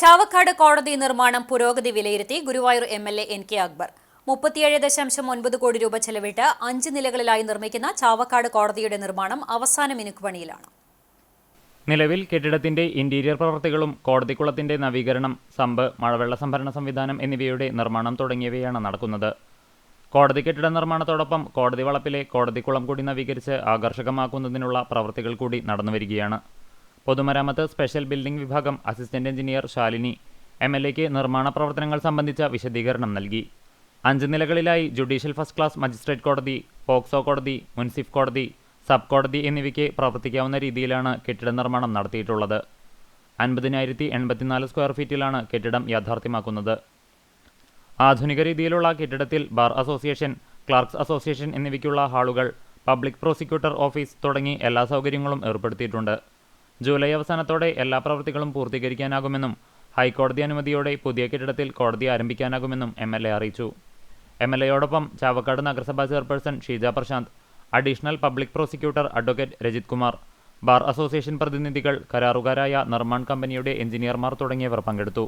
ചാവക്കാട് കോടതി നിർമ്മാണം പുരോഗതി വിലയിരുത്തി Guruvayur M L A N K Akbar. മുപ്പത്തിയേഴ് ദശാംശം ഒൻപത് കോടി രൂപ ചെലവിട്ട് അഞ്ച് നിലകളിലായി നിർമ്മിക്കുന്ന ചാവക്കാട് കോടതിയുടെ നിർമ്മാണം അവസാന മിനുക്കുപണിയിലാണ് നിലവിൽ കെട്ടിടത്തിന്റെ ഇന്റീരിയർ പ്രവൃത്തികളും കോടതിക്കുളത്തിന്റെ നവീകരണം സമ്പ് മഴവെള്ള സംഭരണ സംവിധാനം എന്നിവയുടെ നിർമ്മാണം തുടങ്ങിയവയാണ് നടക്കുന്നത്. കോടതി കെട്ടിട നിർമ്മാണത്തോടൊപ്പം കോടതി വളപ്പിലെ കോടതിക്കുളം കൂടി നവീകരിച്ച് ആകർഷകമാക്കുന്നതിനുള്ള പ്രവൃത്തികൾ കൂടി നടന്നുവരികയാണ്. പൊതുമരാമത്ത് സ്പെഷ്യൽ ബിൽഡിംഗ് വിഭാഗം assistant engineer Shalini M L എക്ക് നിർമ്മാണ പ്രവർത്തനങ്ങൾ സംബന്ധിച്ച വിശദീകരണം നൽകി. അഞ്ച് നിലകളിലായി ജുഡീഷ്യൽ ഫസ്റ്റ് ക്ലാസ് മജിസ്ട്രേറ്റ് കോടതി പോക്സോ കോടതി മുൻസിഫ് കോടതി സബ് കോടതി എന്നിവയ്ക്ക് പ്രവർത്തിക്കാവുന്ന രീതിയിലാണ് കെട്ടിട നിർമ്മാണം നടത്തിയിട്ടുള്ളത്. അൻപതിനായിരത്തി എൺപത്തിനാല് സ്ക്വയർ ഫീറ്റിലാണ് കെട്ടിടം യാഥാർത്ഥ്യമാക്കുന്നത്. ആധുനിക രീതിയിലുള്ള കെട്ടിടത്തിൽ ബാർ അസോസിയേഷൻ ക്ലാർക്സ് അസോസിയേഷൻ എന്നിവയ്ക്കുള്ള ഹാളുകൾ പബ്ലിക് പ്രോസിക്യൂട്ടർ ഓഫീസ് തുടങ്ങി എല്ലാ സൗകര്യങ്ങളും ഏർപ്പെടുത്തിയിട്ടുണ്ട്. ജൂലൈ അവസാനത്തോടെ എല്ലാ പ്രവൃത്തികളും പൂർത്തീകരിക്കാനാകുമെന്നും ഹൈക്കോടതി അനുമതിയോടെ പുതിയ കെട്ടിടത്തിൽ കോടതി ആരംഭിക്കാനാകുമെന്നും എം എൽ എ അറിയിച്ചു. എം എൽ എയോടൊപ്പം ചാവക്കാട് നഗരസഭാ chairperson Sheeja Prashant additional public prosecutor advocate Rajith Kumar bar association പ്രതിനിധികൾ കരാറുകാരായ നിർമ്മാൺ കമ്പനിയുടെ എഞ്ചിനീയർമാർ തുടങ്ങിയവർ പങ്കെടുത്തു.